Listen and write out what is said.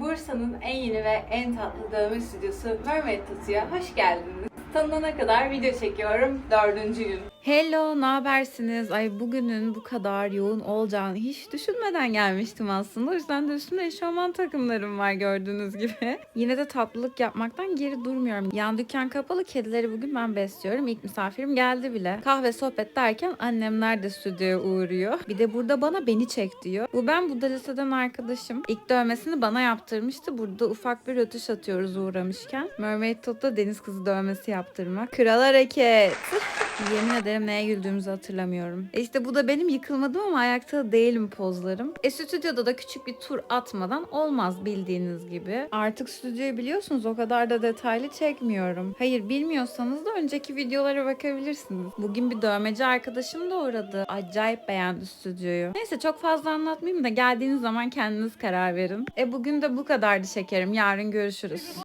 Bursa'nın en yeni ve en tatlı dövme stüdyosu Mermaid Tattoo'ya hoş geldiniz. Tanınana kadar video çekiyorum. Dördüncü gün. Hello, ne habersiniz? Ay bugünün bu kadar yoğun olacağını hiç düşünmeden gelmiştim aslında. O yüzden de üstümde eşofman takımlarım var gördüğünüz gibi. Yine de tatlılık yapmaktan geri durmuyorum. Yan dükkan kapalı, kedileri bugün ben besliyorum. İlk misafirim geldi bile. Kahve sohbet derken annemler de stüdyoya uğruyor. Bir de burada bana beni çek diyor. Bu ben bu liseden arkadaşım. İlk dövmesini bana yaptırmıştı. Burada ufak bir rötuş atıyoruz uğramışken. Mermaid Tattoo'da deniz kızı dövmesi yaptırmak. Kral hareket. Yemin ederim neye güldüğümüzü hatırlamıyorum. E işte bu da benim yıkılmadım ama ayakta değilim pozlarım. E stüdyoda da küçük bir tur atmadan olmaz bildiğiniz gibi. Artık stüdyoyu biliyorsunuz o kadar da detaylı çekmiyorum. Hayır bilmiyorsanız da önceki videolara bakabilirsiniz. Bugün bir dövmeci arkadaşım da uğradı. Acayip beğendi stüdyoyu. Neyse çok fazla anlatmayayım da geldiğiniz zaman kendiniz karar verin. E bugün de bu kadardı şekerim. Yarın görüşürüz.